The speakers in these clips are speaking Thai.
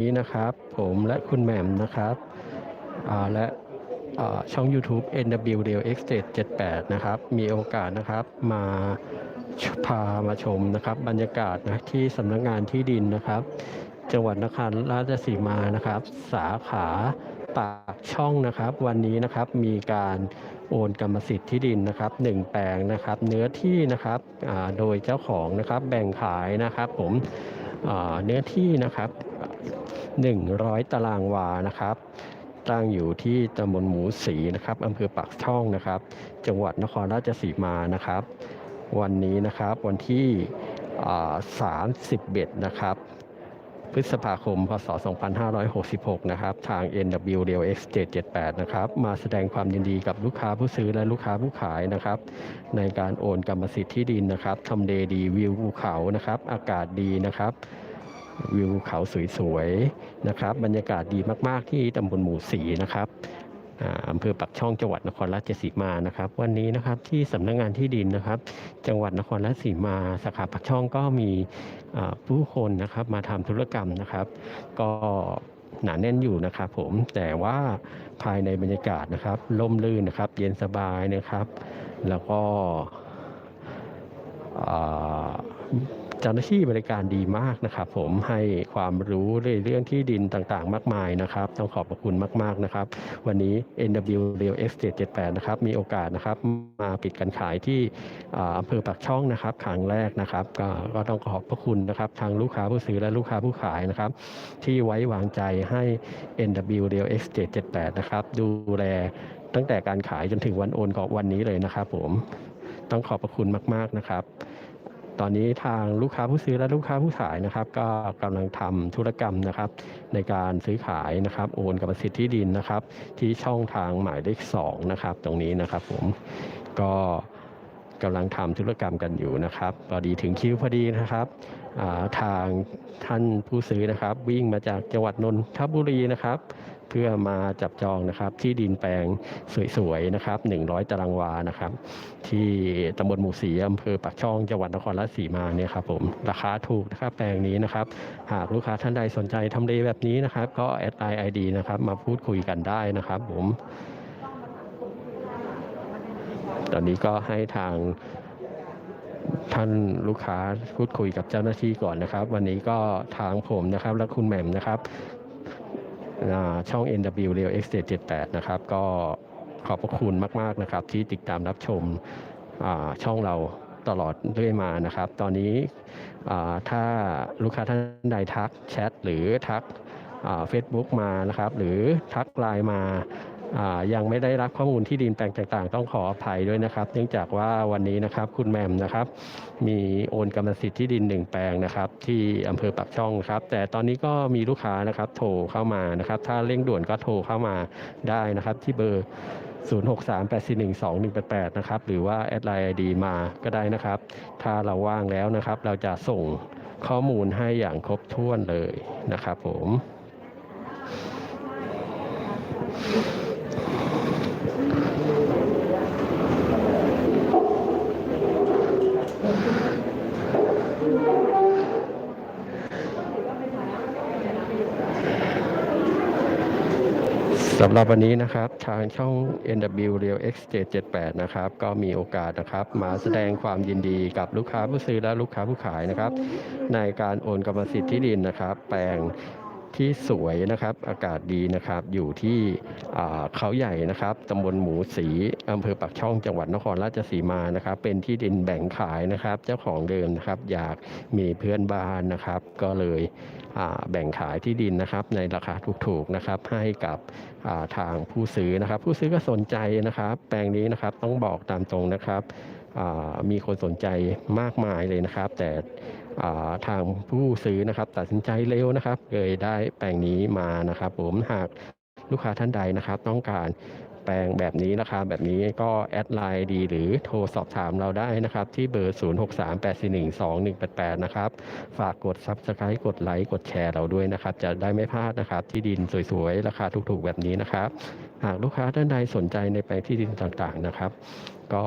นี้นะครับ ผมและคุณแหม่มนะครับและช่อง YouTube NW Real Estate 78นะครับ มีโอกาสนะครับมาพามาชมนะครับ บรรยากาศนะที่สำนักงานที่ดินนะครับ จังหวัดนครราชสีมานะครับ สาขาปากช่องนะครับ วันนี้นะครับมีการโอนกรรมสิทธิ์ที่ดินนะครับหนึ่งแปลงนะครับ เนื้อที่นะครับโดยเจ้าของนะครับแบ่งขายนะครับ ผมเนื้อที่นะครับ 100 ตารางวานะครับ ตั้งอยู่ที่ตำบลหมูสีนะครับอำเภอปากช่องนะครับ จังหวัดนครราชสีมานะครับ วันนี้นะครับวันที่31นะครับ พฤษภาคม พศ 2566 นะครับ ทาง NW Real Estate 78นะครับ มาแสดงความยินดีกับลูกค้าผู้ซื้อและลูกค้าผู้ขายนะครับ ในการโอนกรรมสิทธิ์ที่ดินนะครับทำเลดีวิวภูเขานะครับ อากาศดีนะครับ วิวเขาสวยๆนะครับ บรรยากาศดีมากๆที่ตำบลหมู่สีนะครับอ่าอำเภอปักช่องจังหวัดนครราชสีมานะครับ วันนี้นะครับที่สำนักงานที่ดินนะครับ จังหวัดนครราชสีมาสาขาปักช่องก็มีอ่าผู้คนนะครับมาทำธุรกรรมนะครับ ก็หนาแน่นอยู่นะครับผมแต่ว่าภายในบรรยากาศนะครับร่มรื่นนะครับ เย็นสบายนะครับ แล้วก็อ่า เจ้าหน้าที่บริการดีมากนะครับ ผมให้ความรู้ในเรื่องที่ดินต่างๆ มากมายนะครับ ต้องขอบพระคุณมาก ๆนะครับ วันนี้ NW Real Estate 78 นะครับ มีโอกาสนะครับ มาปิดการขายที่อำเภอปากช่องนะครับครั้งแรกนะครับ ก็ก็ต้องขอบพระคุณนะครับทางลูกค้าผู้ซื้อและลูกค้าผู้ขายนะครับ ที่ไว้วางใจให้ NW Real Estate 78 นะครับ ดูแลตั้งแต่การขายจนถึงวันโอนของวันนี้เลยนะครับ ผมต้องขอบพระคุณมาก ๆนะครับ ตอนนี้ทางลูกค้าผู้ซื้อและลูกค้าผู้ขายนะครับ ก็กำลังทำธุรกรรมนะครับ ในการซื้อขายนะครับ โอนกรรมสิทธิ์ที่ดินนะครับ ที่ช่องทางหมายเลข2นะครับ ตรงนี้นะครับผมก็ กำลังทำธุรกรรมกันอยู่นะครับพอดีถึงคิวพอดีนะครับาทางท่านผู้ซื้อนะครับ วิ่งมาจากจังหวัดนนทบุรีนะครับ เพื่อมาจับจองนะครับที่ดินแปลงสวยๆนะครับ 100 ตารางวานะครับ ที่ตำบลหมู่สีอำเภอปากช่องจังหวัดนครราชสีมาเนี่ยครับผมราคาถูกนะครับแปลงนี้นะครับ หากลูกค้าท่านใดสนใจทำเลแบบนี้นะครับ ก็แอดไลน์ไอดีนะครับ มาพูดคุยกันได้นะครับผม ตอนนี้ก็ให้ทางท่านลูกค้าพูดคุยกับเจ้าหน้าที่ก่อนนะครับ วันนี้ก็ทางผมนะครับและคุณแหม่มนะครับช่อง NW Real Estate 78 นะครับ ก็ขอบพระคุณมาก ๆ นะครับ ที่ติดตามรับชมช่องเราตลอดเรื่อยมานะครับ ตอนนี้ถ้าลูกค้าท่านใดทักแชทหรือทักเฟซบุ๊กมานะครับ หรือทักไลน์มา ยังไม่ได้รับข้อมูลที่ดินแปลงต่างๆ ต้องขออภัยด้วยนะครับ เนื่องจากว่าวันนี้นะครับคุณแมมนะครับ มีโอนกรรมสิทธิ์ที่ดินหนึ่งแปลงนะครับ ที่อำเภอปากช่องครับ แต่ตอนนี้ก็มีลูกค้านะครับ โทรเข้ามานะครับ ถ้าเร่งด่วนก็โทรเข้ามาได้นะครับ ที่เบอร์ 0638412188 นะครับ หรือว่าแอดไลน์ไอดีมาก็ได้นะครับ ถ้าเราว่างแล้วนะครับ เราจะส่งข้อมูลให้อย่างครบถ้วนเลยนะครับผม สำหรับวันนี้นะครับทางช่อง NW Real Estate 78นะครับก็มีโอกาสนะครับ มาแสดงความยินดีกับลูกค้าผู้ซื้อและลูกค้าผู้ขายนะครับ ในการโอนกรรมสิทธิ์ที่ดินนะครับ แปลง ที่สวยนะครับ อากาศดีนะครับ อยู่ที่เขาใหญ่นะครับตำบลหมูสีอำเภอปากช่องจังหวัดนครราชสีมานะครับ เป็นที่ดินแบ่งขายนะครับ เจ้าของเดิมนะครับ อยากมีเพื่อนบ้านนะครับ ก็เลยแบ่งขายที่ดินนะครับ ในราคาถูกๆนะครับ ให้กับทางผู้ซื้อนะครับ ผู้ซื้อก็สนใจนะครับ แปลงนี้นะครับต้องบอกตามตรงนะครับ มีคนสนใจมากมายเลยนะครับ แต่ทางผู้ซื้อนะครับ ตัดสินใจเร็วนะครับเลยได้แปลงนี้มานะครับ ผมหากลูกค้าท่านใดนะครับ ต้องการแปลงแบบนี้ราคาแบบนี้ก็แอดไลน์ดีหรือโทรสอบถามเราได้นะครับ ที่เบอร์ 0638412188 นะครับ ฝากกด Subscribe กดไลค์กดแชร์เราด้วยนะครับ จะได้ไม่พลาดนะครับ ที่ดินสวยๆ ราคาถูกๆ แบบนี้นะครับ หากลูกค้าท่านใดสนใจในแปลงที่ดินต่างๆนะครับ ก็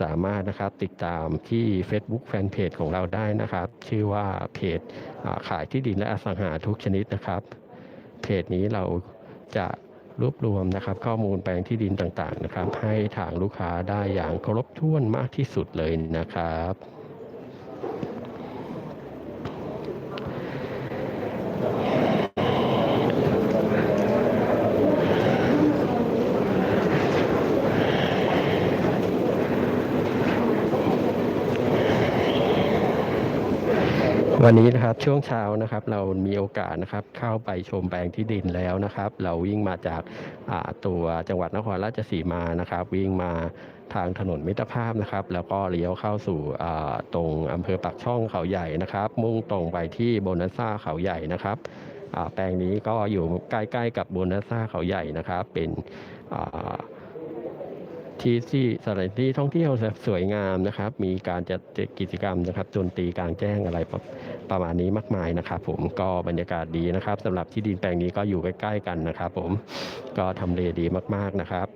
สามารถนะครับติดตามที่ Facebook Fanpage ของเราได้นะครับ ชื่อว่าเพจขายที่ดินและอสังหาทุกชนิดนะครับ เพจนี้เราจะรวบรวมนะครับ ข้อมูลแปลงที่ดินต่างๆนะครับ ให้ทางลูกค้าได้อย่างครบถ้วนมากที่สุดเลยนะครับ วันนี้นะครับช่วงเช้านะครับเรามีโอกาสนะครับเข้าไปชมแปลงที่ดินแล้วนะครับ เราวิ่งมาจากาตัวจังหวัดนครราชสีมานะครับ วิ่งมาทางถนนมิตรภาพนะครับ แล้วก็เลี้ยวเข้าสู่ตรงอำเภอปากช่องเขาใหญ่นะครับ มุ่งตรงไปที่โบนัสซ่าเขาใหญ่นะครับแปลงนี้ก็อยู่ใกล้ๆกับโบนัสซ่าเขาใหญ่นะครับ เป็น ที่ที่สถานที่ท่องเที่ยวสวยงามนะครับ มีการจัดกิจกรรมนะครับดนตรีกลางแจ้งอะไรประประมาณนี้มากมายนะครับ ผมก็บรรยากาศดีนะครับสำหรับที่ดินแปลงนี้ก็อยู่ใกล้ๆกันนะครับ ผมก็ทำเลดีมากๆนะครับ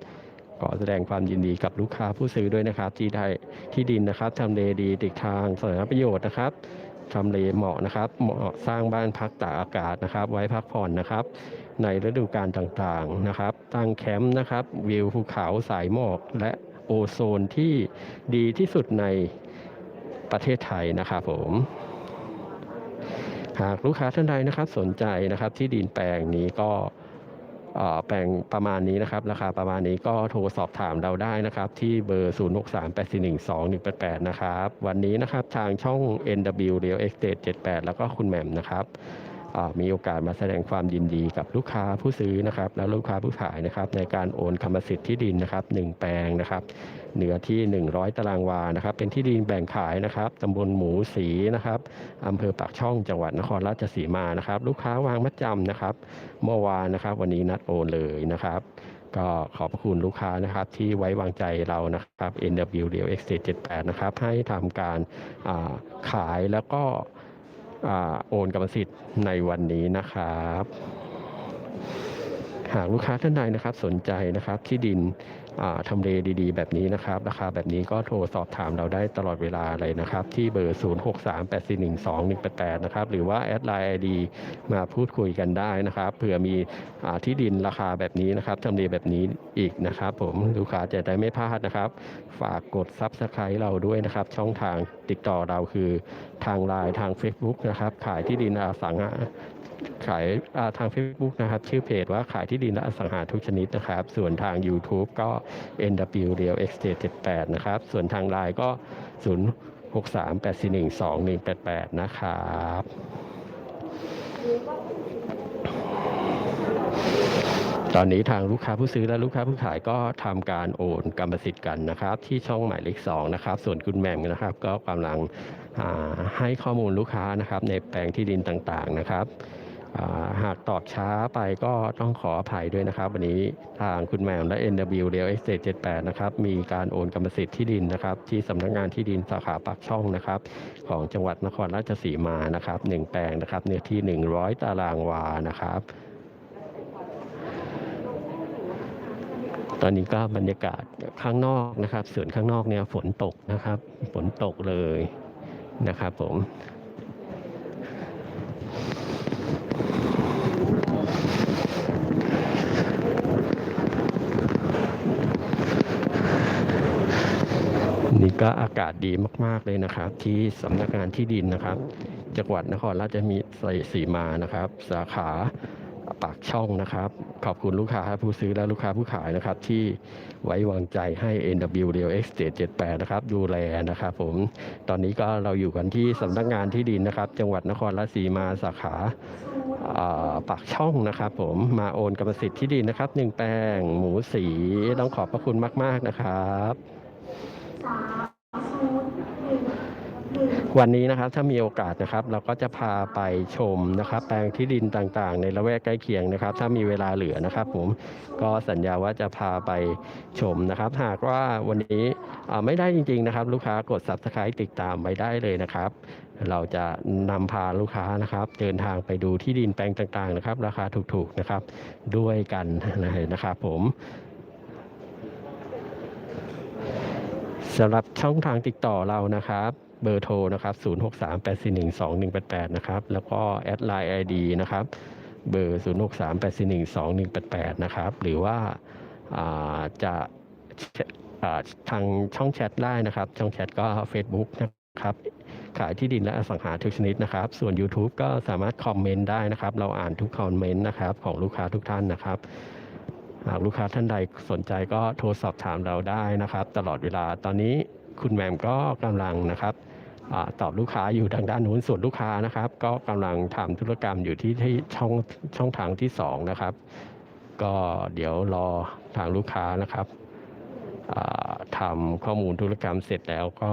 ก็แสดงความยินดีกับลูกค้าผู้ซื้อด้วยนะครับ ที่ได้ที่ดินนะครับทำเลดีติดทางสาธารณประโยชน์นะครับ ทำเลเหมาะนะครับ เหมาะสร้างบ้านพักตากอากาศนะครับ ไว้พักผ่อนนะครับ ในฤดูกาลต่างๆนะครับ ตั้งแคมป์นะครับ วิวภูเขาสายหมอกและโอโซนที่ดีที่สุดในประเทศไทยนะครับผม หากลูกค้าท่านใดนะครับสนใจนะครับที่ดินแปลงนี้ก็ แปลงประมาณนี้นะครับ ราคาประมาณนี้ก็โทรสอบถามเราได้นะครับ ที่เบอร์ 0638412188 นะครับ วันนี้นะครับทางช่อง NW Real Estate 78 แล้วก็คุณแหม่มนะครับ มีโอกาสมาแสดงความยินดีกับลูกค้าผู้ซื้อนะครับ และลูกค้าผู้ขายนะครับ ในการโอนกรรมสิทธิ์ที่ดินนะครับหนึ่งแปลงนะครับเนื้อที่ 100 ตารางวานะครับ เป็นที่ดินแบ่งขายนะครับตำบลหมูสีนะครับอำเภอปากช่องจังหวัดนครราชสีมานะครับ ลูกค้าวางมัดจำนะครับ เมื่อวานนะครับ วันนี้นัดโอนเลยนะครับ ก็ขอบคุณลูกค้านะครับ ที่ไว้วางใจเรานะครับ NW Real Estate 78 นะครับ ให้ทำการาขายแล้วก็ โอนกรรมสิทธิ์ในวันนี้นะครับ หากลูกค้าท่านใดนะครับสนใจนะครับที่ดิน ทำเลดีๆ แบบนี้นะครับ ราคาแบบนี้ก็โทรสอบถามเราได้ตลอดเวลาเลยนะครับ ที่เบอร์ 0638412188 นะครับ หรือว่าแอดไลน์ ID มาพูดคุยกันได้นะครับเผื่อมีอที่ดินราคาแบบนี้นะครับทำเลแบบนี้อีกนะครับผมลูกค้าจะได้ไม่พลาดนะครับ ฝากกด Subscribe เราด้วยนะครับ ช่องทางติดต่อเราคือทางไลน์ทาง Facebook นะครับ ขายที่ดินอสังหาขายทาง Facebook นะครับ ชื่อเพจว่าขายที่ดินและอสังหาทุกชนิดนะครับ ส่วนทาง YouTube ก็ NW Real Estate 78 นะครับ ส่วนทางไลน์ก็ 0638412188 นะครับตอนนี้ทางลูกค้าผู้ซื้อและลูกค้าผู้ขายก็ทำการโอนกรรมสิทธิ์กันนะครับ ที่ช่องหมายเลขสองนะครับ ส่วนคุณแหม่มนะครับ ก็กำลังให้ข้อมูลลูกค้านะครับ ในแปลงที่ดินต่างๆนะครับ หากตอบช้าไปก็ต้องขออภัยด้วยนะครับ วันนี้ทางคุณแม่มและ NW Real Estate 78 นะครับ มีการโอนกรรมสิทธิ์ที่ดินนะครับ ที่สำนักงานที่ดินสาขาปากช่องนะครับ ของจังหวัดนครราชสีมานะครับหนึ่งแปลงนะครับเนื้อที่ 100 ตารางวานะครับ ตอนนี้ก็บรรยากาศข้างนอกนะครับส่วนข้างนอกเนี่ยฝนตกนะครับ ฝนตกเลยนะครับผม นี่ ก็อากาศดีมาก ๆ เลยนะครับ ที่สำนักงานที่ดินนะครับ จังหวัดนครราชสีมานะครับ สาขาปากช่องนะครับ ขอบคุณลูกค้าผู้ซื้อและลูกค้าผู้ขายนะครับ ที่ไว้วางใจให้ NW Real Estate 78นะครับ ดูแลนะครับผม ตอนนี้ก็เราอยู่กันที่สำนักงานที่ดินนะครับ จังหวัดนครราชสีมาสาขาอ่าปากช่องนะครับ ผมมาโอนกรรมสิทธิ์ที่ดินนะครับหนึ่งแปลงหมูสีต้องขอบพระคุณมาก ๆนะครับ วันนี้นะครับถ้ามีโอกาสนะครับ เราก็จะพาไปชมนะครับ แปลงที่ดินต่างๆ ในละแวกใกล้เคียงนะครับ ถ้ามีเวลาเหลือนะครับ ผมก็สัญญาว่าจะพาไปชมนะครับ หากว่าวันนี้ไม่ได้จริง ๆนะครับ ลูกค้ากด subscribe ติดตามไว้ได้เลยนะครับ เราจะนำพาลูกค้านะครับ เดินทางไปดูที่ดินแปลงต่างๆนะครับ ราคาถูกๆนะครับ ด้วยกันนะครับ ผมสำหรับช่องทางติดต่อเรานะครับ เบอร์โทรนะครับ0638412188นะครับแล้วก็แอดไลน์ ID นะครับเบอร์0638412188นะครับหรือว่าาจะาทางช่องแชทได้นะครับ ช่องแชทก็ Facebook นะครับขายที่ดินและอสังหาทุกชนิดนะครับ ส่วน YouTube ก็สามารถคอมเมนต์ได้นะครับ เราอ่านทุกคอมเมนต์นะครับของลูกค้าทุกท่านนะครับ หากลูกค้าท่านใดสนใจก็โทรสอบถามเราได้นะครับ ตลอดเวลาตอนนี้คุณแหม่มก็กำลังนะครับ ตอบลูกค้าอยู่ทางด้านนู้นส่วนลูกค้านะครับ ก็กำลังทำธุรกรรมอยู่ที่ที่ช่องช่องทางที่สองนะครับ ก็เดี๋ยวรอทางลูกค้านะครับอ่าทำข้อมูลธุรกรรมเสร็จแล้วก็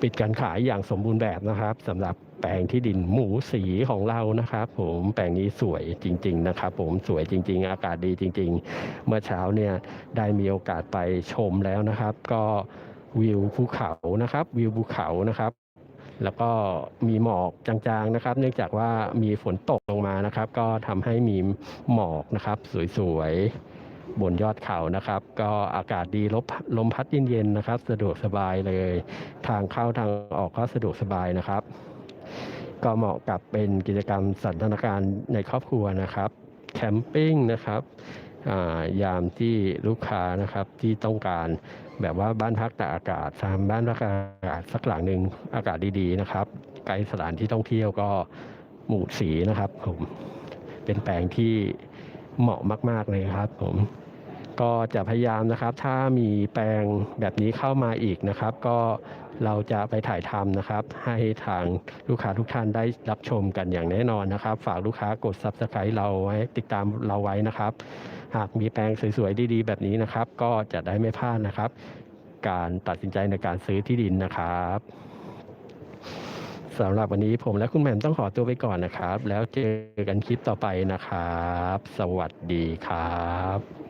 ปิดการขายอย่างสมบูรณ์แบบนะครับสำหรับแปลงที่ดินหมูสีของเรานะครับ ผมแปลงนี้สวยจริง ๆ นะครับ ผมสวยจริง ๆ อากาศดีจริง ๆ เมื่อเช้าเนี่ยได้มีโอกาสไปชมแล้วนะครับ ก็ วิวภูเขานะครับ วิวภูเขานะครับ แล้วก็มีหมอกจางๆนะครับ เนื่องจากว่ามีฝนตกลงมานะครับ ก็ทำให้มีหมอกนะครับ สวยๆบนยอดเขานะครับ ก็อากาศดีลมลมพัดเย็นๆนะครับ สะดวกสบายเลย ทางเข้าทางออกก็สะดวกสบายนะครับ ก็เหมาะกับเป็นกิจกรรมสันทนาการในครอบครัวนะครับแคมปิ้งนะครับ ยามที่ลูกค้านะครับที่ต้องการแบบว่าบ้านพักตากอากาศทำบ้านพักตากอากาศสักหลังหนึ่งอากาศดีๆนะครับไกลสถานที่ท่องเที่ยวก็หมู่สีนะครับผมเป็นแปลงที่เหมาะมาก ๆเลยครับผม ก็จะพยายามนะครับ ถ้ามีแปลงแบบนี้เข้ามาอีกนะครับ ก็เราจะไปถ่ายทำนะครับ ให้ทางลูกค้าทุกท่านได้รับชมกันอย่างแน่นอนนะครับ ฝากลูกค้ากด subscribe เราไว้ติดตามเราไว้นะครับ หากมีแปลงสวยๆดีๆ แบบนี้นะครับ ก็จะได้ไม่พลาดนะครับ การตัดสินใจในการซื้อที่ดินนะครับสำหรับวันนี้ผมและคุณแหม่มต้องขอตัวไปก่อนนะครับ แล้วเจอกันคลิปต่อไปนะครับ สวัสดีครับ